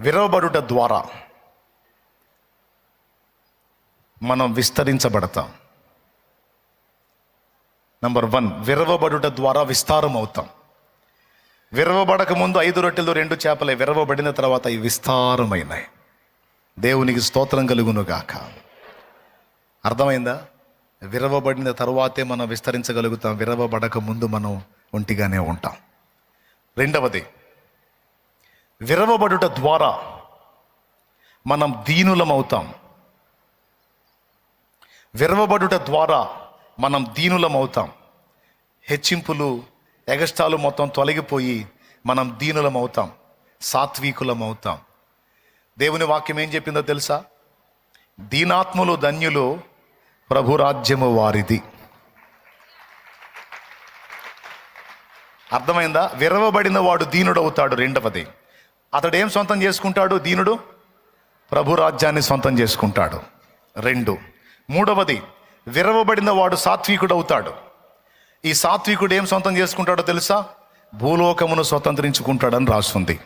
విరవబడుట ద్వారా మనం విస్తరించబడతాం. Number one విరవబడుట ద్వారా విస్తారం అవుతాం విరవబడక ముందు ఐదు రొట్టెలు రెండు చేపలే విరవబడిన తర్వాత అవి విస్తారమైనాయి. దేవునికి స్తోత్రం కలుగునుగాక. అర్థమైందా? విరవబడిన తర్వాతే మనం విస్తరించగలుగుతాం విరవబడక ముందు మనం ఒంటిగానే ఉంటాం. రెండవది విరవబడుట ద్వారా మనం దీనులమవుతాం విరవబడుట ద్వారా మనం దీనులమవుతాం హెచ్చింపులు ఎగస్టాలు మొత్తం తొలగిపోయి మనం దీనులమవుతాం సాత్వికులమవుతాం దేవుని వాక్యం ఏం చెప్పిందో తెలుసా? దీనాత్ములు ధన్యులు ప్రభురాజ్యము వారిది. అర్థమైందా? విరవబడిన వాడు దీనుడవుతాడు రెండవది. అతడు ఏం సొంతం చేసుకుంటాడు దీనుడు? ప్రభు రాజ్యాన్ని సొంతం చేసుకుంటాడు. రెండు. మూడవది విరవబడిన వాడు సాత్వికుడు అవుతాడు ఈ సాత్వికుడు ఏం సొంతం చేసుకుంటాడో తెలుసా? భూలోకమును స్వతంత్రించుకుంటాడని రాస్తుంది.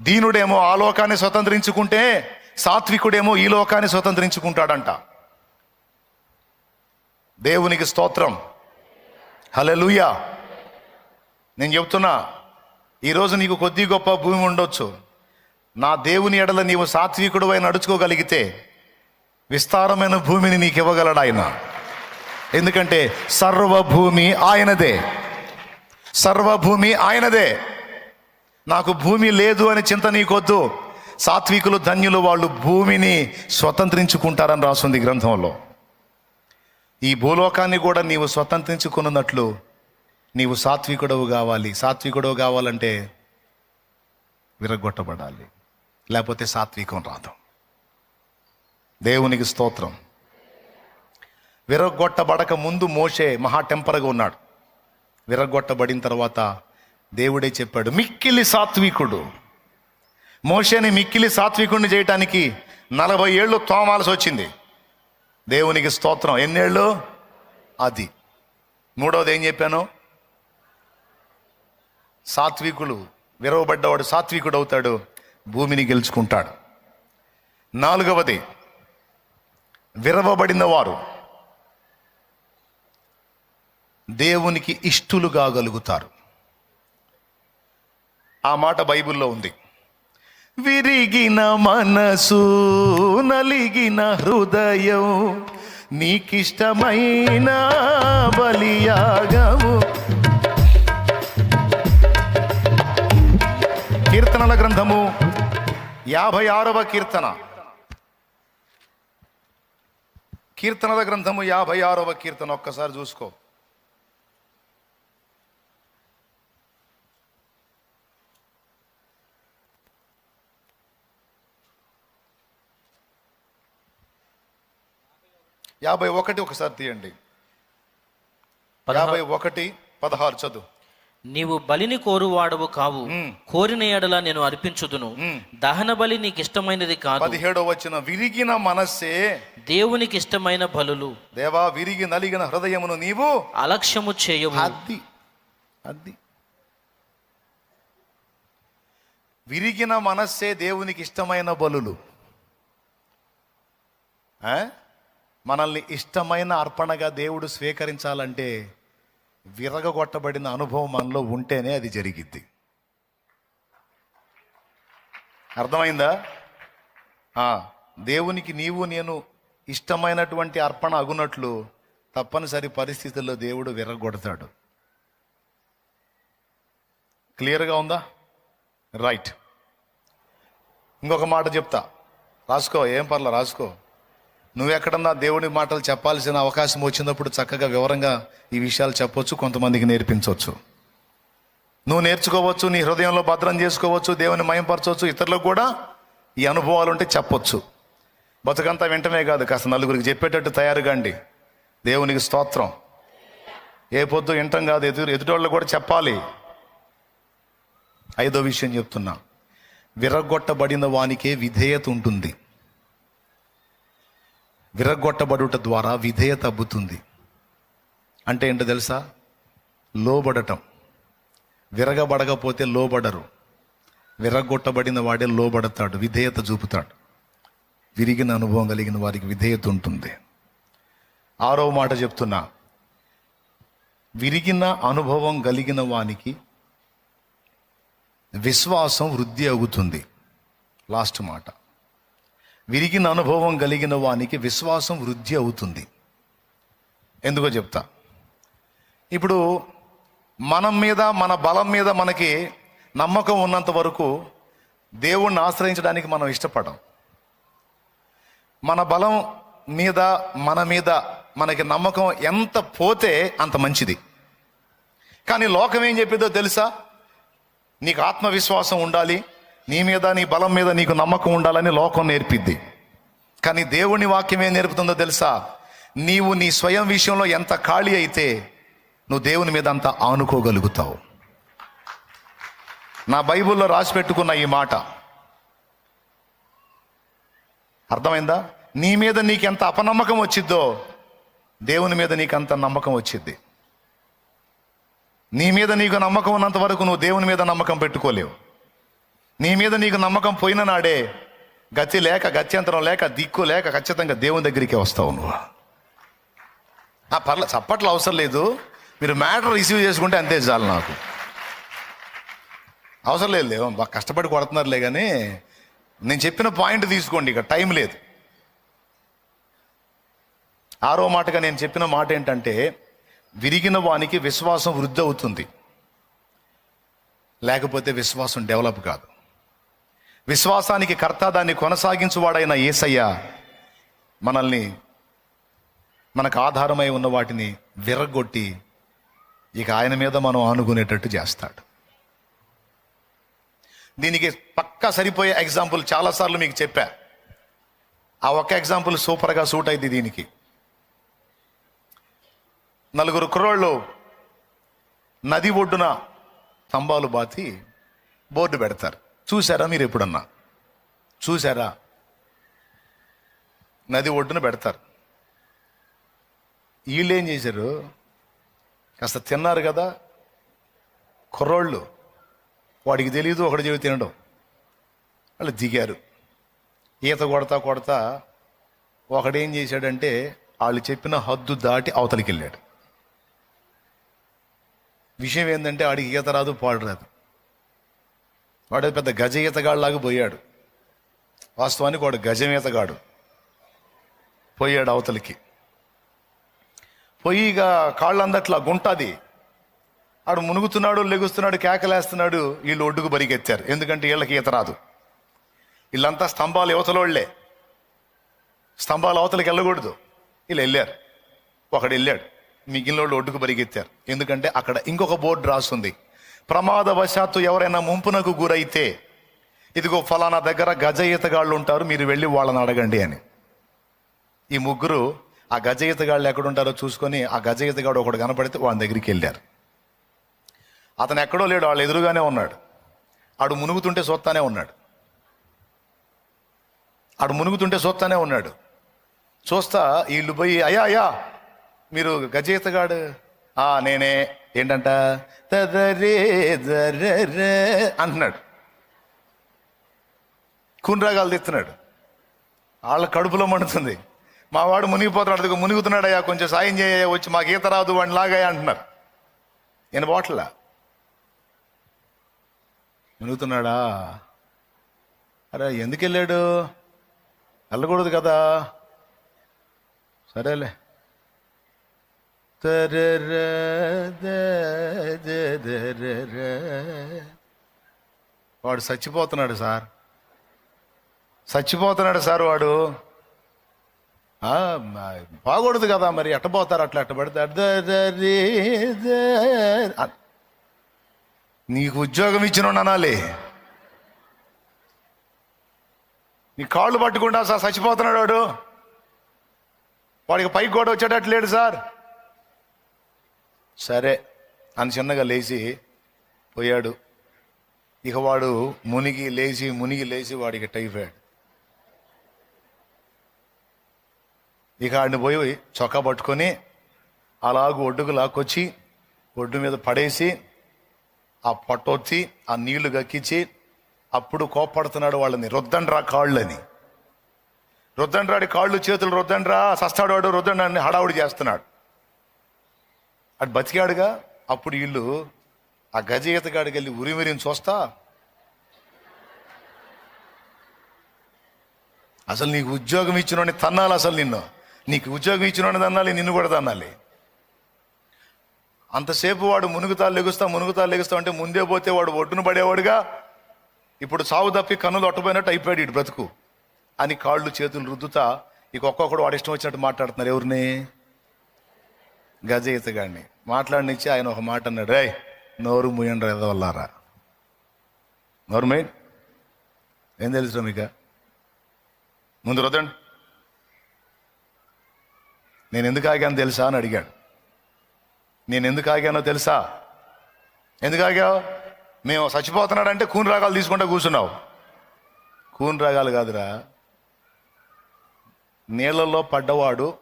దీనుడేమో ఆ లోకాన్ని స్వతంత్రించుకుంటే సాత్వికుడేమో ఈ లోకాన్ని స్వతంత్రించుకుంటాడంట. దేవునికి స్తోత్రం. లూయా నేను చెప్తున్నా ఈరోజు నీకు కొద్ది గొప్ప భూమి ఉండొచ్చు. నా దేవుని ఎడల నీవు సాత్వికుడు అయి నడుచుకోగలిగితే విస్తారమైన భూమిని నీకు ఇవ్వగలడు ఆయన. ఎందుకంటే సర్వభూమి ఆయనదే. సర్వభూమి ఆయనదే. నాకు భూమి లేదు అని చింత నీకొద్దు. సాత్వికులు ధన్యులు వాళ్ళు భూమిని స్వతంత్రించుకుంటారని రాస్తుంది గ్రంథంలో. ఈ భూలోకాన్ని కూడా నీవు స్వతంత్రించుకున్నట్లు నీవు సాత్వికుడవు కావాలి. సాత్వికుడవు కావాలంటే విరగొట్టబడాలి లేకపోతే సాత్వికం రాదు. దేవునికి స్తోత్రం. విరగొట్టబడక ముందు మోషే మహా టెంపర్గా ఉన్నాడు. విరగొట్టబడిన తర్వాత దేవుడే చెప్పాడు మిక్కిలి సాత్వికుడు. మోషేని మిక్కిలి సాత్వికుడిని చేయటానికి నలభై ఏళ్ళు తోమాల్సి వచ్చింది. దేవునికి స్తోత్రం. ఎన్నేళ్ళు? అది. మూడవది ఏం చెప్పాను? సాత్వికులు విరవబడ్డవాడు సాత్వికుడు అవుతాడు భూమిని గెలుచుకుంటాడు. నాలుగవది విరవబడిన వారు దేవునికి ఇష్టులు కాగలుగుతారు ఆ మాట బైబిల్లో ఉంది. విరిగిన మనసు నలిగిన హృదయం నీకిష్టమైన బలియాగము. కీర్తనల గ్రంథము యాభై ఆరవ కీర్తన. కీర్తనల గ్రంథము యాభై ఆరవ కీర్తన ఒక్కసారి చూసుకో. యాభై ఒకటి ఒకసారి తీయండి. యాభై ఒకటి పదహారు చదువు. నీవు బలిని కోరువాడవు కావు. కోరిన ఎడల నేను అర్పించుదును. దహన బలి నీకు ఇష్టమైనది కాదు. పదిహేడో వచ్చిన విరిగిన మనస్సే దేవునికి ఇష్టమైన బలులు. దేవా విరిగి నలిగిన హృదయమును నీవు అలక్ష్యము చేయవు అది అది విరిగిన మనస్సే దేవునికి ఇష్టమైన బలులు? మనల్ని ఇష్టమైన అర్పణగా దేవుడు స్వీకరించాలంటే విరగగొట్టబడిన అనుభవం మనలో ఉంటేనే అది జరిగిద్ది. అర్థమైందా? దేవునికి నీవు నేను ఇష్టమైనటువంటి అర్పణ అగునట్లు తప్పనిసరి పరిస్థితుల్లో దేవుడు విరగొడతాడు. క్లియర్గా ఉందా? రైట్. ఇంకొక మాట చెప్తా. రాసుకో ఏం పర్లా రాసుకో. నువ్వెక్కడన్నా దేవుడి మాటలు చెప్పాల్సిన అవకాశం వచ్చినప్పుడు చక్కగా వివరంగా ఈ విషయాలు చెప్పొచ్చు కొంతమందికి నేర్పించవచ్చు నువ్వు నేర్చుకోవచ్చు నీ హృదయంలో భద్రం చేసుకోవచ్చు దేవుని మయంపరచవచ్చు ఇతరులకు కూడా ఈ అనుభవాలు ఉంటే చెప్పొచ్చు. బతుకంతా వెంటనే కాదు కాస్త నలుగురికి చెప్పేటట్టు తయారుగా అండి దేవునికి స్తోత్రం. ఏ పొద్దు వింటం కాదు ఎదురు ఎదుటోళ్ళు కూడా చెప్పాలి. ఐదో విషయం చెప్తున్నా. విరగొట్టబడిన వానికే విధేయత ఉంటుంది. విరగొట్టబడుట ద్వారా విధేయత అబ్బుతుంది. అంటే ఏంటో తెలుసా? లోబడటం. విరగబడకపోతే లోబడరు. విరగొట్టబడిన వాడే లోబడతాడు విధేయత చూపుతాడు. విరిగిన అనుభవం కలిగిన వారికి విధేయత ఉంటుంది. ఆరో మాట చెప్తున్నా. విరిగిన అనుభవం కలిగిన వానికి విశ్వాసం వృద్ధి అవుతుంది. లాస్ట్ మాట. విరిగిన అనుభవం కలిగిన వానికి విశ్వాసం వృద్ధి అవుతుంది. ఎందుకో చెప్తా. ఇప్పుడు మనం మీద మన బలం మీద మనకి నమ్మకం ఉన్నంత వరకు దేవుణ్ణి ఆశ్రయించడానికి మనం ఇష్టపడం. మన బలం మీద మన మీద మనకి నమ్మకం ఎంత పోతే అంత మంచిది. కానీ లోకం ఏం చెప్పిందో తెలుసా? నీకు ఆత్మవిశ్వాసం ఉండాలి నీ మీద నీ బలం మీద నీకు నమ్మకం ఉండాలని లోకం నేర్పిద్ది. కానీ దేవుని వాక్యం ఏం నేర్పుతుందో తెలుసా? నీవు నీ స్వయం విషయంలో ఎంత ఖాళీ అయితే నువ్వు దేవుని మీద అంత ఆనుకోగలుగుతావు. నా బైబిల్లో రాసి పెట్టుకున్న ఈ మాట. అర్థమైందా? నీ మీద నీకు ఎంత అపనమ్మకం వచ్చిద్దో దేవుని మీద నీకు అంత నమ్మకం వచ్చింది నీ మీద నీకు నమ్మకం ఉన్నంత వరకు నువ్వు దేవుని మీద నమ్మకం పెట్టుకోలేవు. నీ మీద నీకు నమ్మకం పోయిన నాడే గతి లేక గత్యంతరం లేక దిక్కు లేక ఖచ్చితంగా దేవుని దగ్గరికి వస్తావు నువ్వు. ఆ పర్లే చప్పట్లు అవసరం లేదు. మీరు మ్యాటర్ రిసీవ్ చేసుకుంటే అంతే చాలు నాకు. అవసరం లేదు లేవు బాగా కష్టపడి కొడుతున్నారులే కానీ నేను చెప్పిన పాయింట్ తీసుకోండి ఇక టైం లేదు. ఆరో మాటగా నేను చెప్పిన మాట ఏంటంటే విరిగిన వానికి విశ్వాసం వృద్ధి అవుతుంది. లేకపోతే విశ్వాసం డెవలప్ కాదు. విశ్వాసానికి కర్త దాన్ని కొనసాగించువాడైన ఏసయ్య మనల్ని మనకు ఆధారమై ఉన్న వాటిని విరగొట్టి ఇక ఆయన మీద మనం ఆనుకునేటట్టు చేస్తాడు. దీనికి పక్కా సరిపోయే ఎగ్జాంపుల్ చాలాసార్లు మీకు చెప్పా. ఆ ఒక్క ఎగ్జాంపుల్ సూపర్గా సూట్ అయింది దీనికి. నలుగురు కుర్రోళ్ళు నది ఒడ్డున స్తంభాలు బాతి బోర్డు పెడతారు. చూసారా మీరు ఎప్పుడన్నా? చూసారా నది ఒడ్డున పెడతారు. వీళ్ళు ఏం చేశారు? కాస్త తిన్నారు కదా? కుర్రోళ్ళు. వాడికి తెలియదు ఒకటి చెవి తినడం. వాళ్ళు దిగారు. ఈత కొడతా కొడతా ఒకడేం చేశాడంటే వాళ్ళు చెప్పిన హద్దు దాటి అవతలికి వెళ్ళాడు విషయం ఏంటంటే ఆడికి ఈత రాదు పాడు రాదు. వాడు పెద్ద గజ ఈతగాళ్ళలాగా పోయాడు. వాస్తవానికి వాడు గజం ఈతగాడు. పోయాడు అవతలికి. పోయి ఇక కాళ్ళందట్లా గుంటది. ఆడు మునుగుతున్నాడు లెగుస్తున్నాడు కేకలేస్తున్నాడు వీళ్ళు ఒడ్డుకు బరిగెత్తారు ఎందుకంటే వీళ్ళకి ఈత రాదు. వీళ్ళంతా స్తంభాలు యువతలోళ్ళే. స్తంభాలు అవతలకి వెళ్ళకూడదు. వీళ్ళు వెళ్ళారు. ఒకడు వెళ్ళాడు. మిగిలిన వాళ్ళు ఒడ్డుకు పరిగెత్తారు ఎందుకంటే అక్కడ ఇంకొక బోర్డు రాస్తుంది ప్రమాదవశాత్తు ఎవరైనా ముంపునకు గురైతే ఇదిగో ఫలానా దగ్గర గజ ఈతగాళ్ళు ఉంటారు మీరు వెళ్ళి వాళ్ళని అడగండి అని. ఈ ముగ్గురు ఆ గజ ఈతగాళ్ళు ఎక్కడుంటారో చూసుకొని ఆ గజ ఈతగాడు ఒకడు కనపడితే వాళ్ళ దగ్గరికి వెళ్ళారు. అతను ఎక్కడో లేడు వాళ్ళు ఎదురుగానే ఉన్నాడు. ఆడు మునుగుతుంటే చూస్తానే ఉన్నాడు. ఆడు మునుగుతుంటే చూస్తానే ఉన్నాడు. చూస్తా వీళ్ళు పోయి అయ్యా అయ్యా మీరు గజయితగాడు ఆ నేనే ఏంటంట? తదరే అంటున్నాడు కున్రాగాలు తెస్తున్నాడు. వాళ్ళ కడుపులో మండుతుంది. మా వాడు మునిగిపోతున్నాడు అదిగో మునిగుతున్నాడు అయ్యా కొంచెం సాయం చేయ వచ్చి మాకు ఈత రాదు వాడిని లాగాయ అంటున్నారు. నేను బాట్లా మునుగుతున్నాడా? అరే ఎందుకు వెళ్ళాడు వెళ్ళకూడదు కదా. సరేలే. వాడు చచ్చిపోతున్నాడు సార్. చచ్చిపోతున్నాడు సార్ వాడు. బాగూడదు కదా మరి ఎట్టపోతారు అట్లా ఎట్ట పడితే నీకు ఉద్యోగం ఇచ్చిన అనాలి. నీ కాళ్ళు పట్టుకుంటా సార్ చచ్చిపోతున్నాడు వాడు. వాడికి పైకి కూడా వచ్చేటట్టు లేడు సార్. సరే అని చిన్నగా లేచి పోయాడు. ఇక వాడు మునిగి లేచి మునిగి లేచి వాడికి టైఫాయిడ్. ఇక ఆడిని పోయి చొక్కా పట్టుకొని అలాగ ఒడ్డుకు లాక్కొచ్చి ఒడ్డు మీద పడేసి ఆ పొట్టొచ్చి ఆ నీళ్ళు గక్కించి అప్పుడు కోప్పడుతున్నాడు వాళ్ళని రుద్దండ్రా కాళ్ళని. రొద్దండ్రాడి కాళ్ళు చేతులు రొద్దండ్రా సస్తాడు వాడు రొద్దండ్రాన్ని హడావుడి చేస్తున్నాడు. అటు బతికాడుగా అప్పుడు వీళ్ళు ఆ గజ ఈతగాడికి వెళ్ళి ఉరిమిరిని చూస్తా. అసలు నీకు ఉద్యోగం ఇచ్చినోని తన్నాలి అసలు నిన్ను. నీకు ఉద్యోగం ఇచ్చినోని తన్నాలి నిన్ను కూడా తన్నాలి. అంతసేపు వాడు మునుగుతా లెగుస్తా మునుగుతా లెగుస్తా అంటే ముందే పోతే వాడు ఒడ్డున పడేవాడుగా. ఇప్పుడు సావు తప్పి కన్నులు ఒట్టపోయినట్టు అయిపోయాడు ఇటు బ్రతుకు. అని కాళ్ళు చేతులు రుద్దుతా ఇక ఒక్కొక్కడు వాడు ఇష్టం వచ్చినట్టు మాట్లాడుతున్నారు ఎవరిని? గజయిత ఈతగాడిని మాట్లాడినిచ్చి ఆయన ఒక మాట అన్నాడు రే నోరు ముయండ్ర ఎదవల్లారా. నోరు మెయిన్ ఏం తెలుసు మీకు? ముందు రుదండి నేను ఎందుకు ఆగాను తెలుసా అని అడిగాడు. నేను ఎందుకు ఆగానో తెలుసా? ఎందుకు ఆగావు? మేము చచ్చిపోతున్నాడంటే కూని రాగాలు తీసుకుంటే కూర్చున్నావు. కూని రాగాలు కాదురా. నీళ్ళల్లో పడ్డవాడు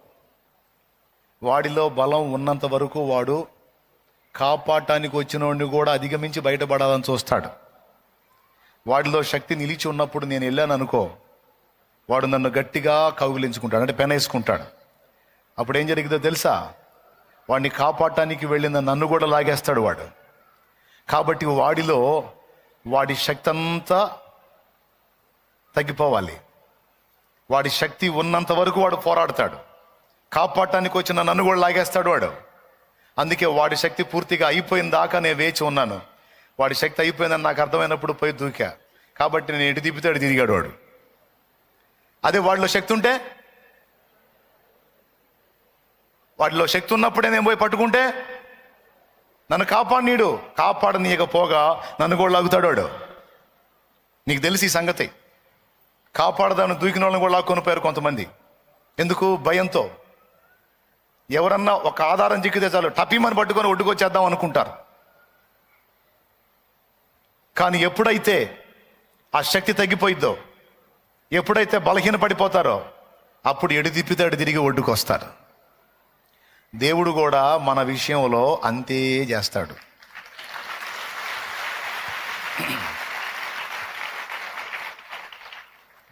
వాడిలో బలం ఉన్నంత వరకు వాడు కాపాడటానికి వచ్చినోడిని కూడా అధిగమించి బయటపడాలని చూస్తాడు. వాడిలో శక్తి నిలిచి ఉన్నప్పుడు నేను వెళ్ళాను అనుకో వాడు నన్ను గట్టిగా కౌగిలించుకుంటాడు అంటే పెనేసుకుంటాడు. అప్పుడు ఏం జరిగిందో తెలుసా? వాడిని కాపాడటానికి వెళ్ళిన నన్ను కూడా లాగేస్తాడు వాడు. కాబట్టి వాడిలో వాడి శక్తి అంతా తగ్గిపోవాలి. వాడి శక్తి ఉన్నంత వరకు వాడు పోరాడతాడు. కాపాడటానికి వచ్చిన నన్ను కూడా లాగేస్తాడు వాడు. అందుకే వాడి శక్తి పూర్తిగా అయిపోయిన దాకా నేను వేచి ఉన్నాను. వాడి శక్తి అయిపోయిందని నాకు అర్థమైనప్పుడు పోయి దూకా. కాబట్టి నేను ఎటు తిప్పితే తిరిగాడు వాడు. అదే వాడిలో శక్తి ఉంటే? వాడిలో శక్తి ఉన్నప్పుడే నేను పోయి పట్టుకుంటే? నన్ను కాపాడినీడు. కాపాడనీయకపోగా నన్ను కూడా లాగుతాడు వాడు. నీకు తెలిసి ఈ సంగతి. కాపాడదాన్ని దూకిన వాళ్ళని కూడా లాక్కొని పోయారు కొంతమంది. ఎందుకు? భయంతో. ఎవరన్నా ఒక ఆధారం చిక్కితే చాలు టపీమని పట్టుకొని ఒడ్డుకొచ్చేద్దాం అనుకుంటారు. కానీ ఎప్పుడైతే ఆ శక్తి తగ్గిపోయిద్దో ఎప్పుడైతే బలహీన పడిపోతారో అప్పుడు ఎడు తిప్పితే అడు తిరిగి ఒడ్డుకొస్తారు. దేవుడు కూడా మన విషయంలో అంతే చేస్తాడు.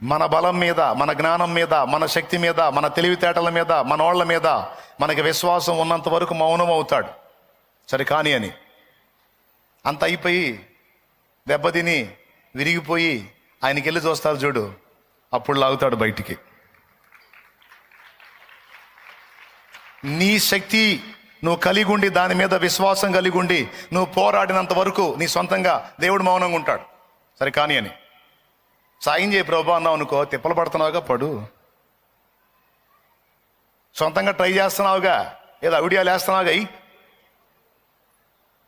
మన బలం మీద మన జ్ఞానం మీద మన శక్తి మీద మన తెలివితేటల మీద మన వాళ్ళ మీద మనకి విశ్వాసం ఉన్నంత వరకు మౌనం అవుతాడు సరే కాని అని. అంత అయిపోయి దెబ్బతిని విరిగిపోయి ఆయనకి వెళ్ళి చూస్తారు చూడు అప్పుడు లాగుతాడు బయటికి. నీ శక్తి నువ్వు కలిగి ఉండి దాని మీద విశ్వాసం కలిగి ఉండి నువ్వు పోరాడినంత వరకు నీ సొంతంగా దేవుడు మౌనంగా ఉంటాడు. సరే కాని అని. సాయం చేయి ప్రభా అన్నావు అనుకో తిప్పలు పడుతున్నావుగా పడు. సొంతంగా ట్రై చేస్తున్నావుగా ఏదో అవిడియాలు వేస్తున్నావుగా అయ్యి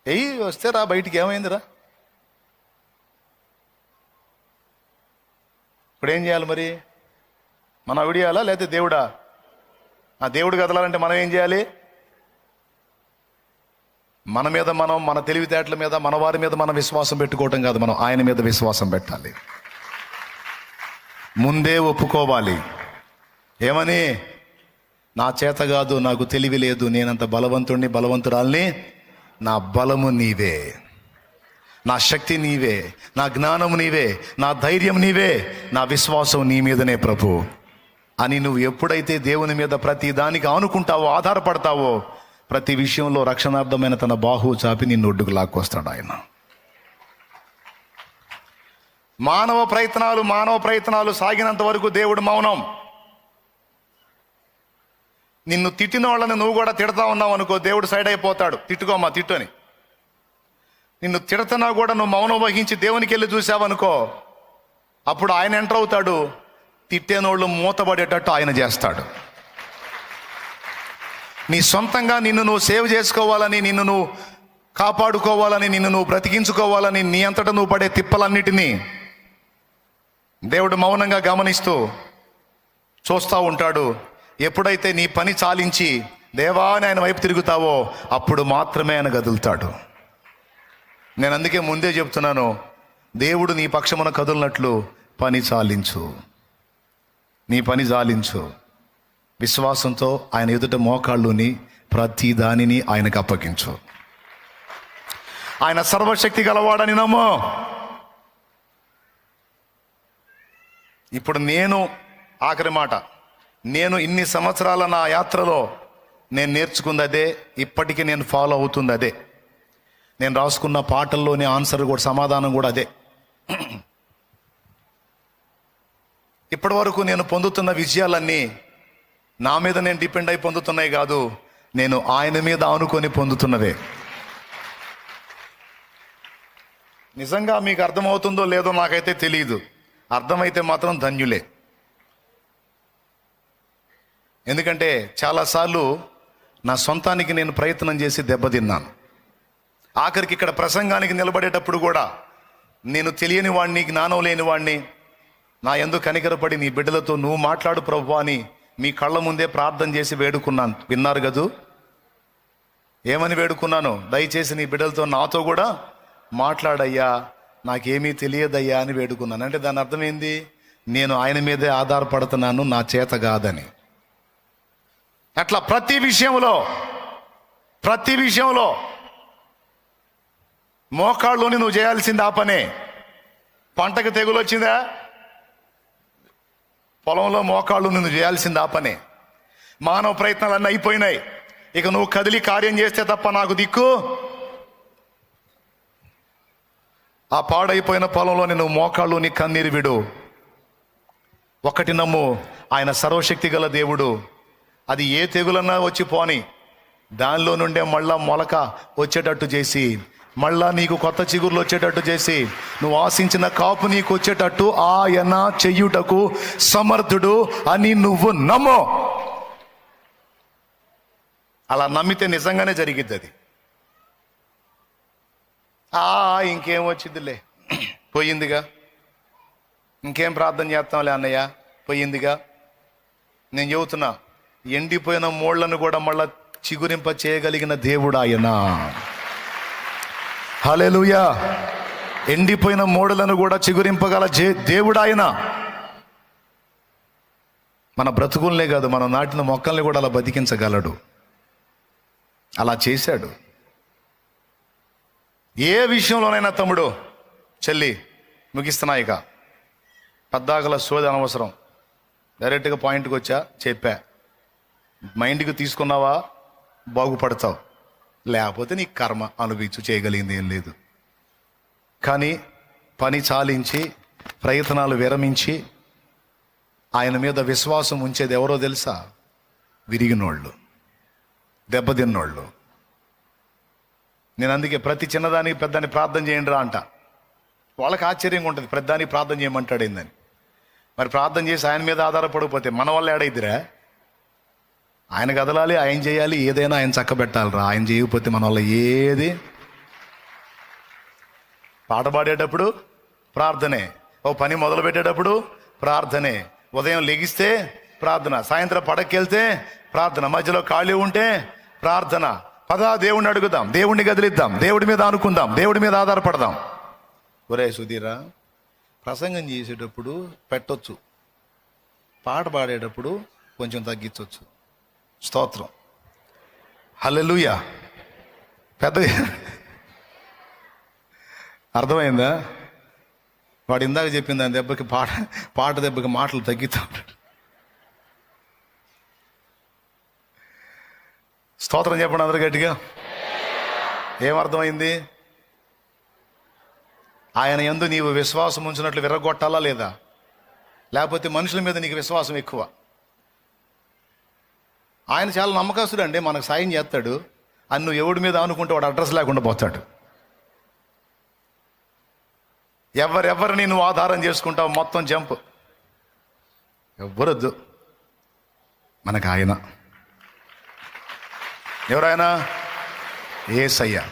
ఎయ్యి వస్తే రా బయటికి ఏమైందిరా? ఇప్పుడు ఏం చేయాలి మరి? మన అవిడియాలా లేకపోతే దేవుడా? ఆ దేవుడు కదలాలంటే మనం ఏం చేయాలి? మన మీద మనం మన తెలివితేటల మీద మన వారి మీద మనం విశ్వాసం పెట్టుకోవటం కాదు మనం ఆయన మీద విశ్వాసం పెట్టాలి. ముందే ఒప్పుకోవాలి. ఏమని? నా చేత కాదు నాకు తెలివి లేదు నేనంత బలవంతుణ్ణి బలవంతురాల్ని నా బలము నీవే. నా శక్తి నీవే నా జ్ఞానము నీవే నా ధైర్యం నీవే నా విశ్వాసం నీ మీదనే ప్రభు. అని నువ్వు ఎప్పుడైతే దేవుని మీద ప్రతి దానికి ఆనుకుంటావో ఆధారపడతావో ప్రతి విషయంలో రక్షణార్థమైన తన బాహు చాపి నిన్ను ఒడ్డుకు లాక్కొస్తాడు ఆయన. మానవ ప్రయత్నాలు మానవ ప్రయత్నాలు సాగినంత వరకు దేవుడు మౌనం. నిన్ను తిట్టిన వాళ్ళని నువ్వు కూడా తిడతా ఉన్నావు అనుకో దేవుడు సైడ్ అయిపోతాడు. తిట్టుకోమా తిట్టు అని నిన్ను తిడతనా కూడా నువ్వు మౌనం వహించి దేవునికి వెళ్ళి చూసావనుకో అప్పుడు ఆయన ఎంటర్ అవుతాడు. తిట్టేనోళ్ళు మూతపడేటట్టు ఆయన చేస్తాడు. నీ సొంతంగా నిన్ను నువ్వు సేవ్ చేసుకోవాలని నిన్ను నువ్వు కాపాడుకోవాలని నిన్ను నువ్వు బ్రతికించుకోవాలని నీ అంతటా నువ్వు పడే తిప్పలన్నిటినీ దేవుడు మౌనంగా గమనిస్తూ చూస్తూ ఉంటాడు ఎప్పుడైతే నీ పని చాలించి దేవాని ఆయన వైపు తిరుగుతావో అప్పుడు మాత్రమే ఆయన కదులుతాడు. నేను అందుకే ముందే చెప్తున్నాను దేవుడు నీ పక్షమున కదులినట్లు పని చాలించు. నీ పని చాలించు. విశ్వాసంతో ఆయన ఎదుట మోకాళ్ళుని ప్రతి దానిని ఆయనకు అప్పగించు. ఆయన సర్వశక్తి గలవాడని నమ్మో. ఇప్పుడు నేను ఆఖరి మాట నేను ఇన్ని సంవత్సరాల నా యాత్రలో నేను నేర్చుకుంది అదే ఇప్పటికీ నేను ఫాలో అవుతుంది అదే. నేను రాసుకున్న పాటల్లోని ఆన్సర్ కూడా సమాధానం కూడా అదే. ఇప్పటి వరకు నేను పొందుతున్న విజయాలన్నీ నా మీద నేను డిపెండ్ అయి పొందుతున్నాయి కాదు నేను ఆయన మీద ఆనుకొని పొందుతున్నదే నిజంగా మీకు అర్థమవుతుందో లేదో నాకైతే తెలియదు అర్థమైతే మాత్రం ధన్యులే. ఎందుకంటే చాలాసార్లు నా సొంతానికి నేను ప్రయత్నం చేసి దెబ్బతిన్నాను. ఆఖరికి ఇక్కడ ప్రసంగానికి నిలబడేటప్పుడు కూడా నేను తెలియని వాడిని జ్ఞానం లేని వాడిని నా ఎందు కనికరపడి నీ బిడ్డలతో నువ్వు మాట్లాడు ప్రభు అని మీ కళ్ళ ముందే ప్రార్థన చేసి వేడుకున్నాను. విన్నారు కదూ? ఏమని వేడుకున్నాను? దయచేసి నీ బిడ్డలతో నాతో కూడా మాట్లాడయ్యా. నాకేమీ తెలియదయ్యా అని వేడుకున్నాను. అంటే దాని అర్థం ఏంది? నేను ఆయన మీదే ఆధారపడుతున్నాను నా చేత కాదని. అట్లా ప్రతి విషయంలో ప్రతి విషయంలో మోకాళ్ళలోని నువ్వు చేయాల్సింది ఆ పనే. పంటకు తెగులు వచ్చిందా? పొలంలో మోకాళ్ళు నువ్వు చేయాల్సింది ఆ పనే. మానవ ప్రయత్నాలు అన్నీ అయిపోయినాయి. ఇక నువ్వు కదిలి కార్యం చేస్తే తప్ప నాకు దిక్కు ఆ పాడైపోయిన పొలంలో నువ్వు మోకాళ్ళు నీ కన్నీరు విడు. ఒకటి నమ్ము ఆయన సర్వశక్తి గల దేవుడు. అది ఏ తెగులన్నా వచ్చి పోని. దానిలో నుండే మళ్ళా మొలక వచ్చేటట్టు చేసి మళ్ళా నీకు కొత్త చిగుర్లు వచ్చేటట్టు చేసి నువ్వు ఆశించిన కాపు నీకు వచ్చేటట్టు ఆయన చెయ్యుటకు సమర్థుడు అని నువ్వు నమ్ము. అలా నమ్మితే నిజంగానే జరిగిద్ది అది ఇంకేం వచ్చిందిలే. పోయిందిగా. ఇంకేం ప్రార్థన చేస్తాంలే అన్నయ్య? పోయిందిగా. నేను చెబుతున్నా ఎండిపోయిన మోళ్ళను కూడా మళ్ళా చిగురింప చేయగలిగిన దేవుడు ఆయన. హలెలుయా ఎండిపోయిన మోడలను కూడా చిగురింపగల జే దేవుడు ఆయన. మన బ్రతుకుల్నే కాదు మనం నాటిన మొక్కల్ని కూడా అలా బతికించగలడు. అలా చేశాడు. ఏ విషయంలోనైనా తమ్ముడు చెల్లి ముగిస్తున్నా ఇక. పద్దాకల సోది అనవసరం. డైరెక్ట్గా పాయింట్కి వచ్చా చెప్పా. మైండ్కి తీసుకున్నావా బాగుపడతావు. లేకపోతే నీ కర్మ అనుభవించు చేయగలిగింది ఏం లేదు. కానీ పని చాలించి ప్రయత్నాలు విరమించి ఆయన మీద విశ్వాసం ఉంచేది ఎవరో తెలుసా? విరిగినోళ్ళు. దెబ్బతిన్నోళ్ళు. నేను అందుకే ప్రతి చిన్నదానికి పెద్దాన్ని ప్రార్థన చేయండి రా అంట. వాళ్ళకి ఆశ్చర్యంగా ఉంటుంది పెద్దానికి ప్రార్థన చేయమంటాడు ఏందని. మరి ప్రార్థన చేసి ఆయన మీద ఆధారపడకపోతే మన వల్ల ఏడైద్దిరా? ఆయన కదలాలి ఆయన చేయాలి ఏదైనా ఆయన చక్కబెట్టాలిరా. ఆయన చేయకపోతే మన వల్ల ఏది? పాట పాడేటప్పుడు ప్రార్థనే. ఓ పని మొదలు పెట్టేటప్పుడు ప్రార్థనే. ఉదయం లెగిస్తే ప్రార్థన. సాయంత్రం పడకెళ్తే ప్రార్థన. మధ్యలో ఖాళీ ఉంటే ప్రార్థన. పదా దేవుణ్ణి అడుగుదాం దేవుణ్ణి గదిలిద్దాం దేవుడి మీద అనుకుందాం దేవుడి మీద ఆధారపడదాం. ఒరే సుధీరా ప్రసంగం చేసేటప్పుడు పెట్టొచ్చు. పాట పాడేటప్పుడు కొంచెం తగ్గించవచ్చు స్తోత్రం. హల్లెలూయా. పెద్ద అర్థమైందా? వాడు ఇందాక చెప్పింది దాని దెబ్బకి పాట పాట దెబ్బకి మాటలు తగ్గితా స్తోత్రం చెప్పండి అందరు గట్టిగా. ఏమర్థమైంది ఆయన ఎందు నీవు విశ్వాసం ఉంచినట్లు విరగొట్టాలా లేదా? లేకపోతే మనుషుల మీద నీకు విశ్వాసం ఎక్కువ? ఆయన చాలా నమ్మకస్తుడు అండి మనకు సాయం చేస్తాడు. అని నువ్వు ఎవడి మీద అనుకుంటే వాడు అడ్రస్ లేకుండా పోతాడు. ఎవరెవరిని నువ్వు ఆధారం చేసుకుంటావు మొత్తం జంప్? ఎవ్వరొద్దు. మనకు ఆయన. ఎవరైనా ఏసయ్యా.